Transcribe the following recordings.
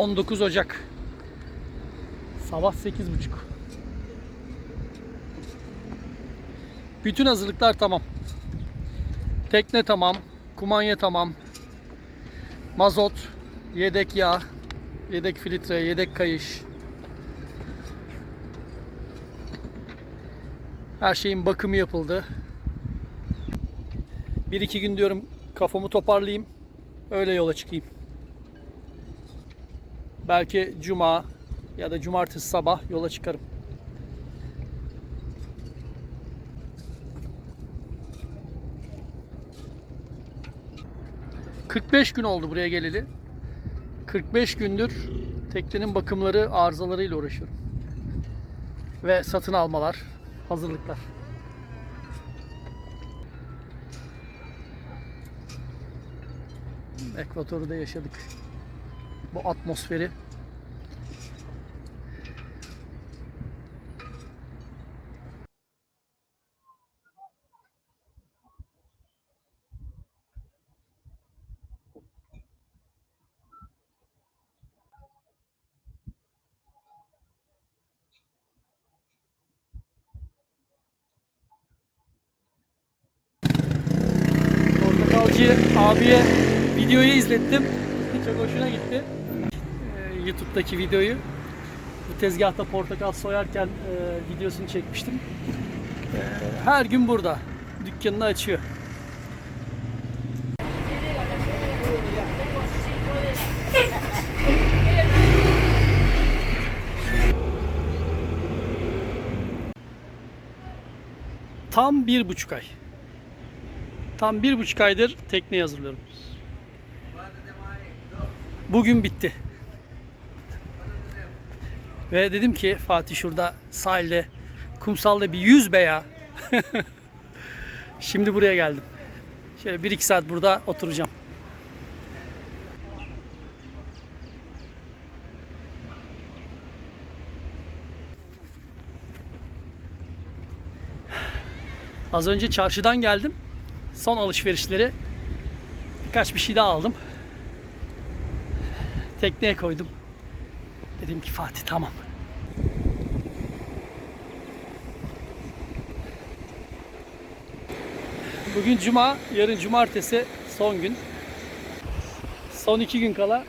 19 Ocak. Sabah 8.30. Bütün hazırlıklar tamam. Tekne tamam. Kumanya tamam. Mazot, yedek yağ, yedek filtre, yedek kayış. Her şeyin bakımı yapıldı. Bir iki gün diyorum kafamı toparlayayım. Öyle yola çıkayım. Belki cuma ya da cumartesi sabah yola çıkarım. ...45 gün oldu buraya geleli. 45 gündür teknenin bakımları, arızalarıyla uğraşıyorum. Ve satın almalar, hazırlıklar. Ekvator'da yaşadık. Bu atmosferi. Portakalcı abiye videoyu izlettim. Çok hoşuna gitti. YouTube'daki videoyu. Bu tezgahta portakal soyarken e, videosunu çekmiştim. Ee, her gün burada. Dükkanını açıyor. Tam bir buçuk ay. Tam bir buçuk aydır tekneyi hazırlıyorum. Bugün bitti. Ve dedim ki Fatih şurada sahilde, kumsalda bir yüz be ya. Şimdi buraya geldim. Şöyle bir iki saat burada oturacağım. Az önce çarşıdan geldim. Son alışverişleri birkaç bir şey daha aldım. Tekneye koydum. Dedim ki Fatih tamam. Bugün cuma, yarın cumartesi son gün. Son iki gün kala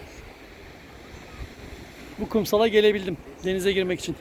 bu kumsala gelebildim denize girmek için.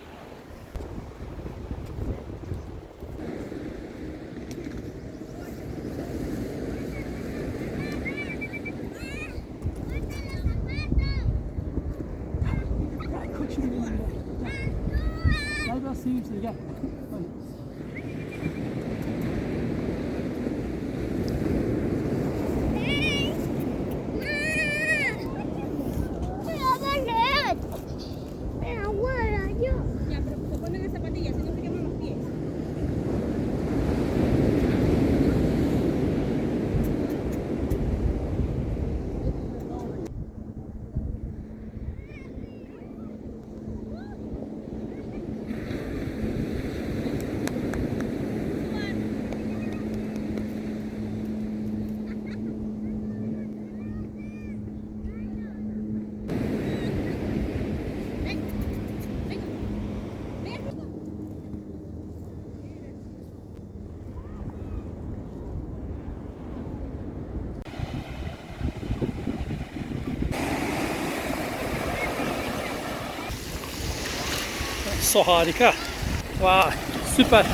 So harika. Vay süper.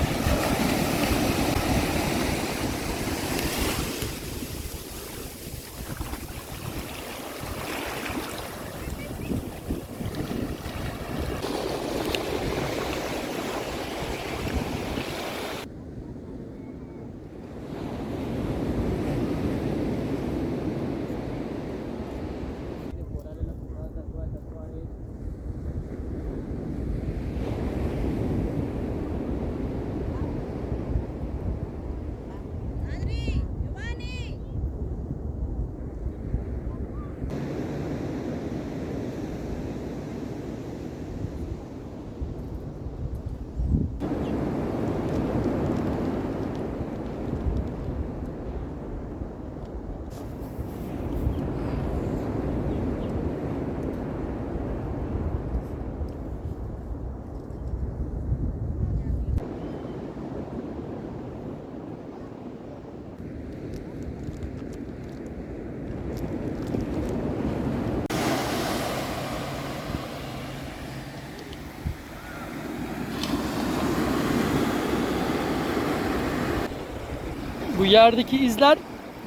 Bu yerdeki izler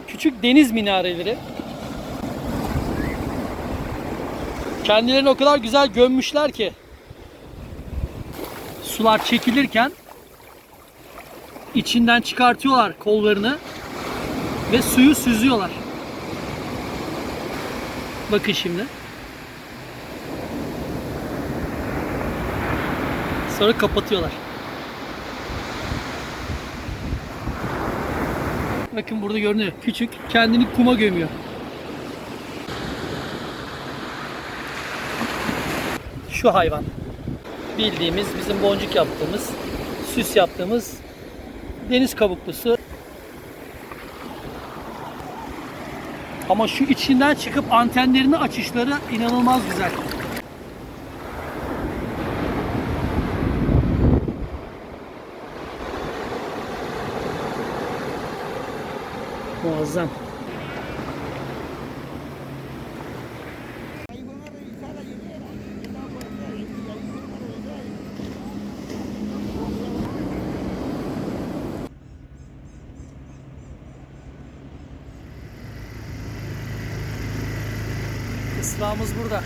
küçük deniz minareleri. Kendilerini o kadar güzel gömmüşler ki sular çekilirken içinden çıkartıyorlar kollarını ve suyu süzüyorlar. Bakın şimdi. Sonra kapatıyorlar. Bakın burada görünüyor. Küçük. Kendini kuma gömüyor. Şu hayvan. Bildiğimiz bizim boncuk yaptığımız, süs yaptığımız deniz kabuklusu. Ama şu içinden çıkıp antenlerini açışları inanılmaz güzel. Muazzam. Kısrağımız burada.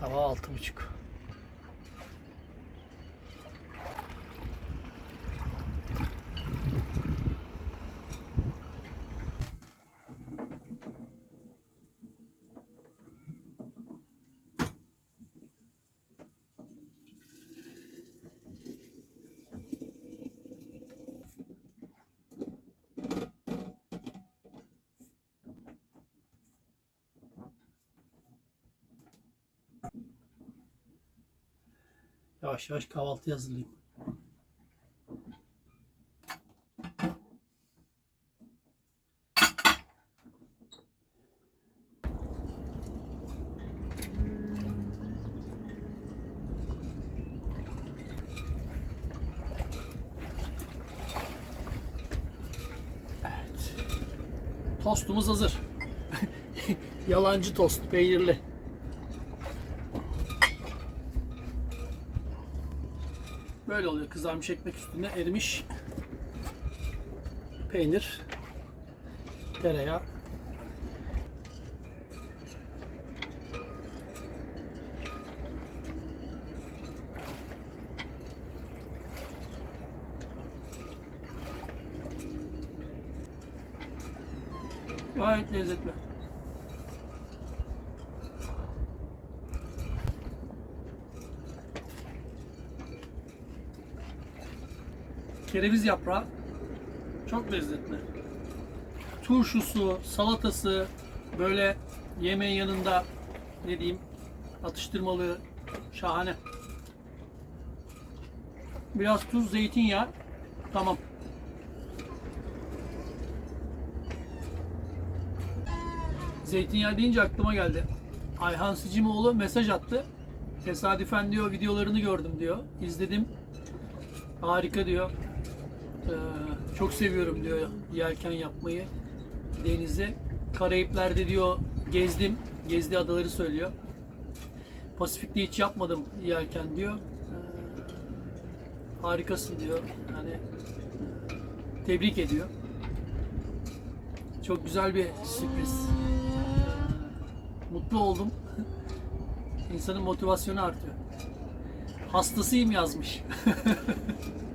Sabah altı buçuk. Yavaş yavaş kahvaltı hazırlayayım. Evet. Tostumuz hazır. Yalancı tost, peynirli. Böyle oluyor. Kızarmış ekmek üstüne erimiş peynir, tereyağı. Gayet lezzetli. Kereviz yaprağı çok lezzetli. Turşusu, salatası, böyle yemeğin yanında ne diyeyim atıştırmalığı şahane. Biraz tuz, zeytinyağı. Tamam. Zeytinyağı deyince aklıma geldi. Ayhan Sicimoğlu mesaj attı. Tesadüfen diyor videolarını gördüm diyor. İzledim. Harika diyor. Ee, çok seviyorum diyor yelken yapmayı. Denizi. Karayipler'de diyor gezdim. Gezdiği adaları söylüyor. Pasifik'te hiç yapmadım yelken diyor. Ee, harikasın diyor. Yani tebrik ediyor. Çok güzel bir sürpriz. Mutlu oldum. İnsanın motivasyonu artıyor. Hastasıyım yazmış.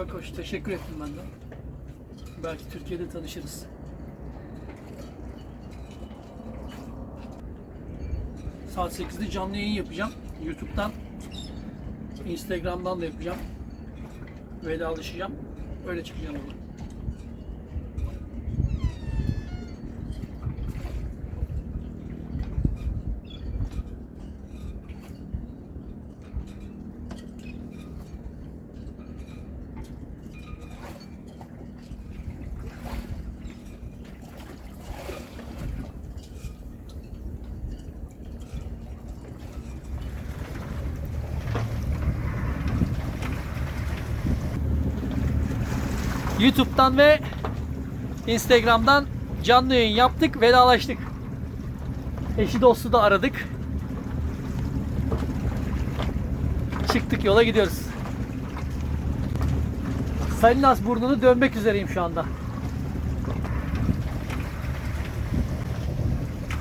Çok hoş. Teşekkür ettim ben de. Belki Türkiye'de tanışırız. Saat 8'de canlı yayın yapacağım. YouTube'dan, Instagram'dan da yapacağım. Vedalaşacağım. Öyle çıkacağım. YouTube'dan ve Instagram'dan canlı yayın yaptık, vedalaştık. Eşi dostu da aradık. Çıktık yola gidiyoruz. Salinas burnunu dönmek üzereyim şu anda.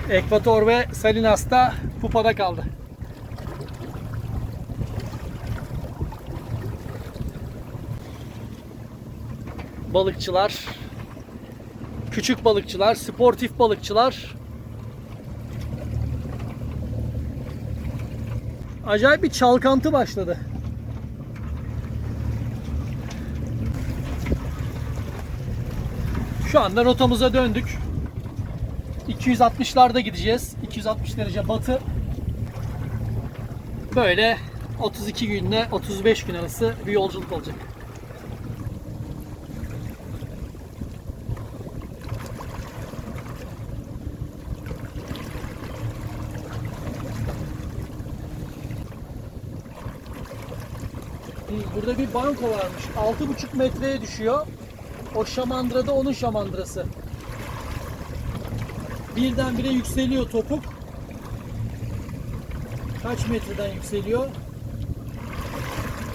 Ekvator ve Salinas'ta pupada kaldı. Balıkçılar, küçük balıkçılar, sportif balıkçılar. Acayip bir çalkantı başladı. Şu anda rotamıza döndük. 260'larda gideceğiz. 260 derece batı. Böyle 32 günle 35 gün arası bir yolculuk olacak. Burada bir banko varmış. 6,5 metreye düşüyor. O şamandıra da onun şamandırası. Birdenbire yükseliyor topuk. Kaç metreden yükseliyor?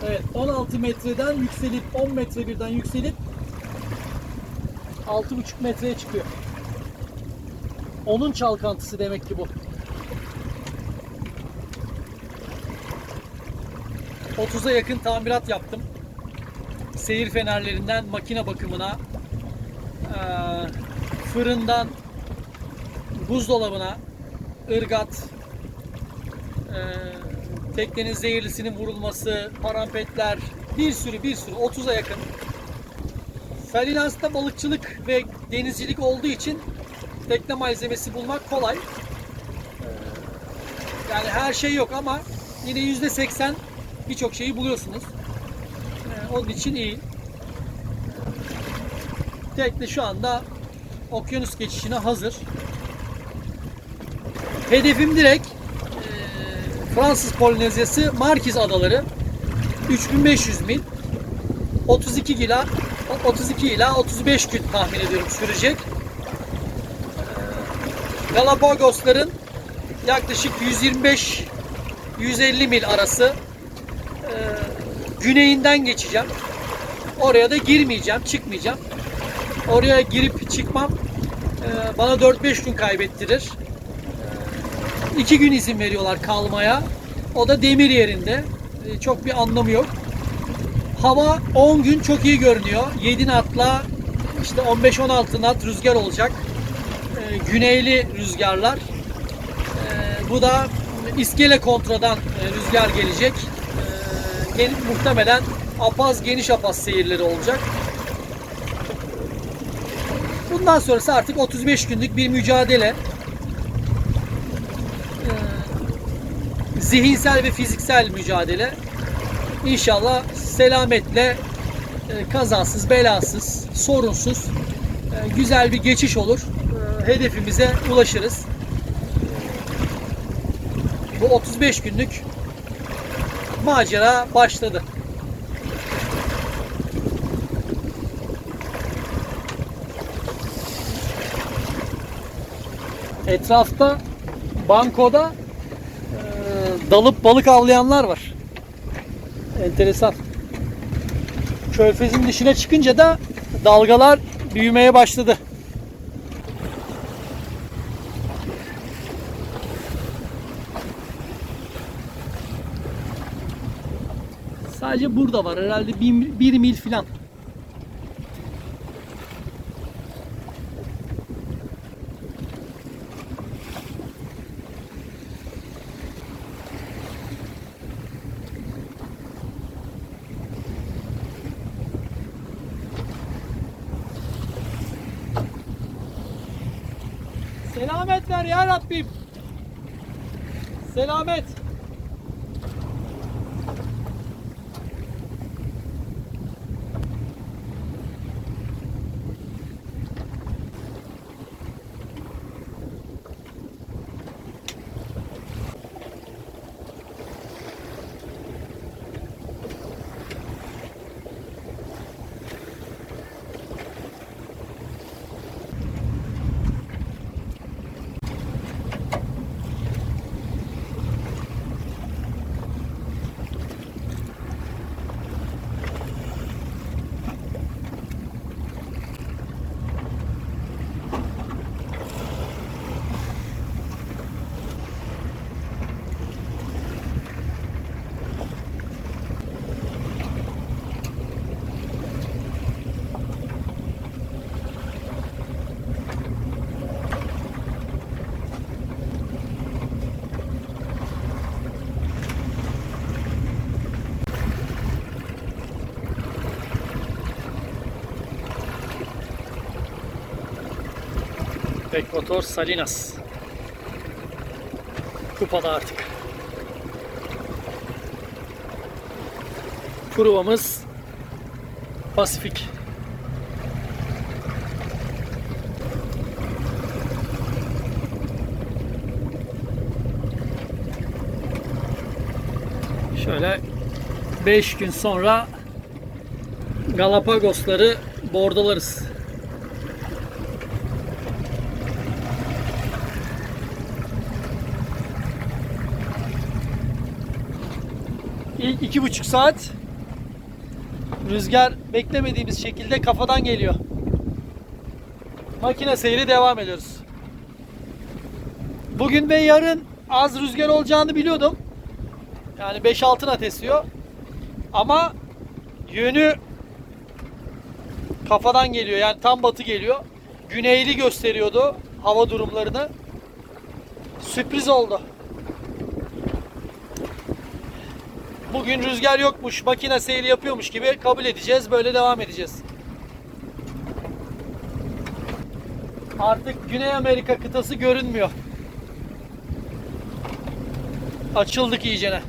Evet 16 metreden yükselip 10 metre birden yükselip 6,5 metreye çıkıyor. Onun çalkantısı demek ki bu. 30'a yakın tamirat yaptım. Seyir fenerlerinden makine bakımına, fırından buzdolabına, ırgat, teknenin zehirlisinin vurulması, parampetler, bir sürü bir sürü 30'a yakın. Salinas'ta balıkçılık ve denizcilik olduğu için tekne malzemesi bulmak kolay. Yani her şey yok ama yine %80 birçok şeyi buluyorsunuz. Ee, onun için iyi. Tekne şu anda okyanus geçişine hazır. Hedefim direkt e, Fransız Polinezyası Markiz Adaları 3500 mil 32 ila 32 ila 35 gün tahmin ediyorum sürecek. Ee, Galapagosların yaklaşık 125 150 mil arası güneyinden geçeceğim. Oraya da girmeyeceğim, çıkmayacağım. Oraya girip çıkmam e, bana 4-5 gün kaybettirir. 2 gün izin veriyorlar kalmaya. O da demir yerinde. E, çok bir anlamı yok. Hava 10 gün çok iyi görünüyor. 7 knotla işte 15-16 knot rüzgar olacak. E, güneyli rüzgarlar. E, bu da iskele kontradan e, rüzgar gelecek. Muhtemelen apaz geniş apaz seyirleri olacak. Bundan sonrası artık 35 günlük bir mücadele. E, zihinsel ve fiziksel mücadele. İnşallah selametle, e, kazasız, belasız, sorunsuz, e, güzel bir geçiş olur. E, Hedefimize ulaşırız. Bu 35 günlük macera başladı. Etrafta bankoda e, dalıp balık avlayanlar var. Enteresan. Körfezin dışına çıkınca da dalgalar büyümeye başladı. Sadece burada var herhalde bir, bir mil filan. Selamet ver ya Rabbim. Selamet. Ekvator Salinas. Kupada artık. Pruvamız Pasifik. Şöyle 5 gün sonra Galapagosları bordalarız. İki buçuk saat rüzgar beklemediğimiz şekilde kafadan geliyor. Makine seyri devam ediyoruz. Bugün ve yarın az rüzgar olacağını biliyordum. Yani 5-6 knot esiyor. Ama yönü kafadan geliyor. Yani tam batı geliyor. Güneyli gösteriyordu hava durumlarını. Sürpriz oldu. Bugün rüzgar yokmuş, makine seyri yapıyormuş gibi kabul edeceğiz. Böyle devam edeceğiz. Artık Güney Amerika kıtası görünmüyor. Açıldık iyicene.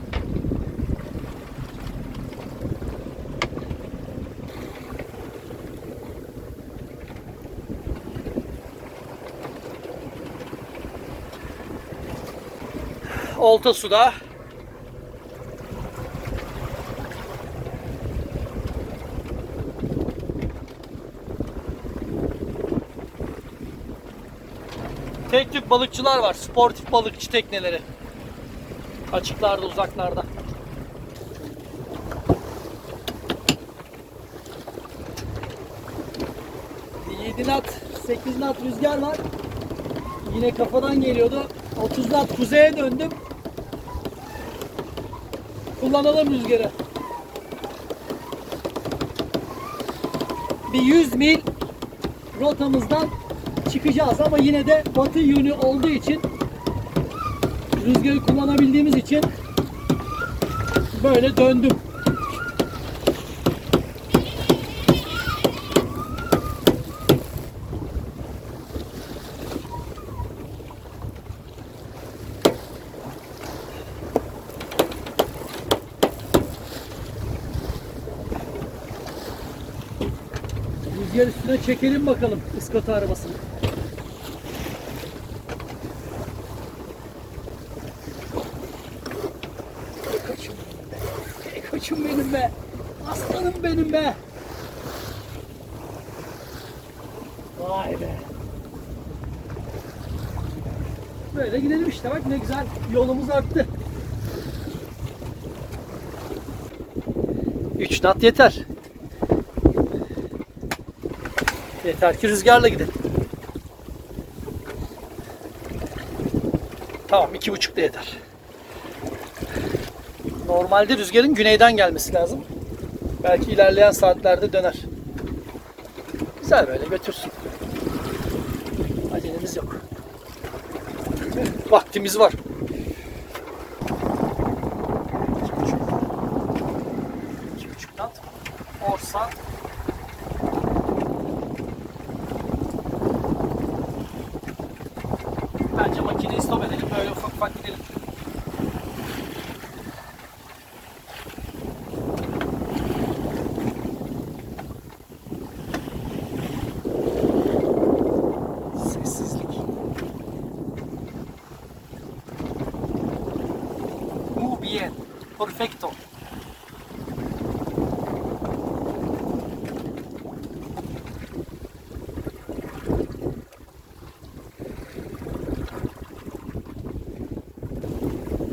Olta suda. Tek tük balıkçılar var. Sportif balıkçı tekneleri. Açıklarda, uzaklarda. Bir 7 knot, 8 knot rüzgar var. Yine kafadan geliyordu. 30 knot kuzeye döndüm. Kullanalım rüzgarı. Bir 100 mil rotamızdan çıkacağız ama yine de batı yönü olduğu için rüzgarı kullanabildiğimiz için böyle döndüm. Rüzgar üstüne çekelim bakalım ıskata arabasını. Koçum benim be. Koçum benim be. Aslanım benim be. Vay be. Böyle gidelim işte bak ne güzel yolumuz arttı. 3 nat yeter. Yeter ki rüzgarla gidelim. Tamam iki buçuk da yeter. Normalde rüzgarın güneyden gelmesi lazım. Belki ilerleyen saatlerde döner. Güzel böyle götürsün. Acelemiz yok. Vaktimiz var. Bien. Perfecto.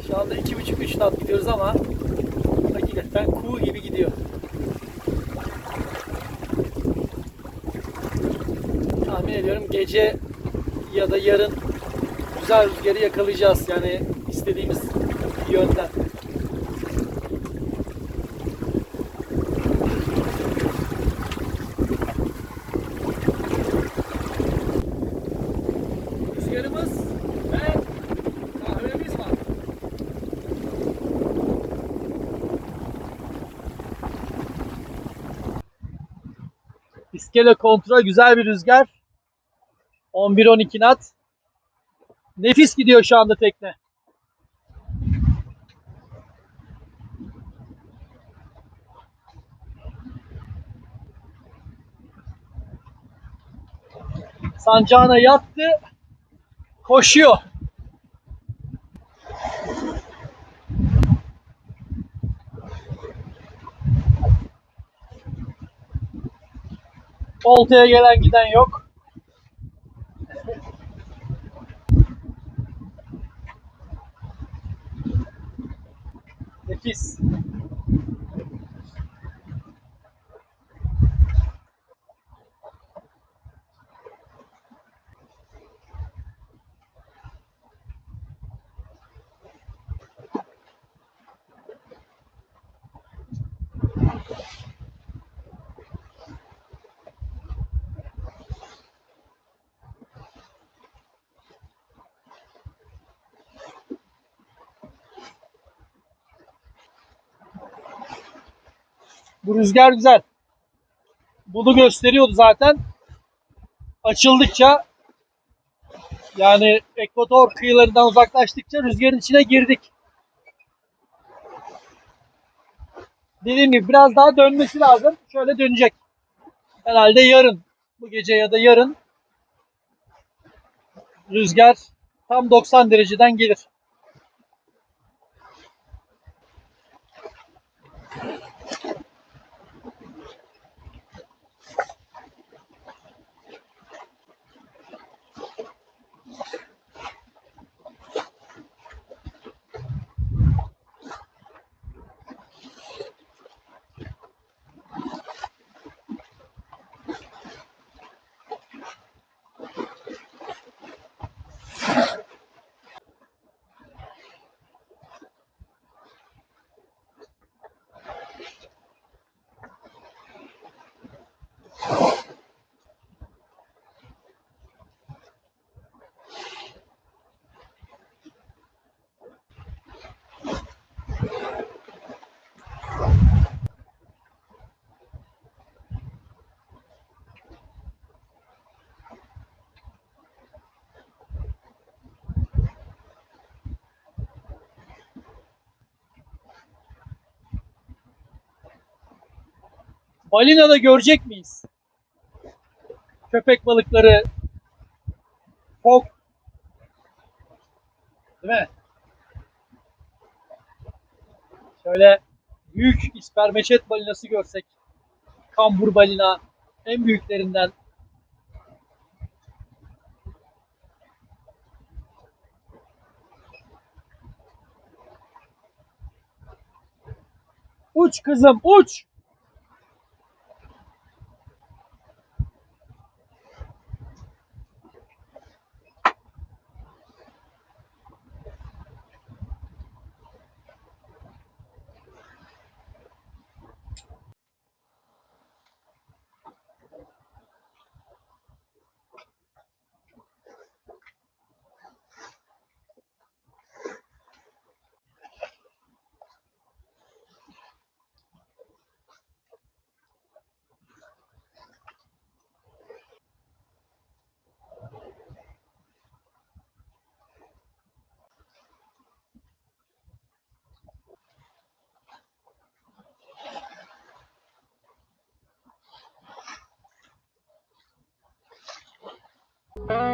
Şu anda iki buçuk üç knot gidiyoruz ama hakikaten kuğu gibi gidiyor. Tahmin ediyorum gece ya da yarın güzel rüzgarı yakalayacağız yani istediğimiz yönden. Rüzgarımız ve kahvemiz var. İskele kontra güzel bir rüzgar. 11-12 knot. Nefis gidiyor şu anda tekne. Sancağına yattı. Koşuyor. Oltaya gelen giden yok. Nefis. Bu rüzgar güzel. Bunu gösteriyordu zaten. Açıldıkça yani ekvator kıyılarından uzaklaştıkça rüzgarın içine girdik. Dediğim gibi biraz daha dönmesi lazım. Şöyle dönecek. Herhalde yarın. Bu gece ya da yarın rüzgar tam 90 dereceden gelir. Balina da görecek miyiz? Köpek balıkları, fok, değil mi? Şöyle büyük ispermeçet balinası görsek, kambur balina en büyüklerinden. Uç kızım uç. Bye.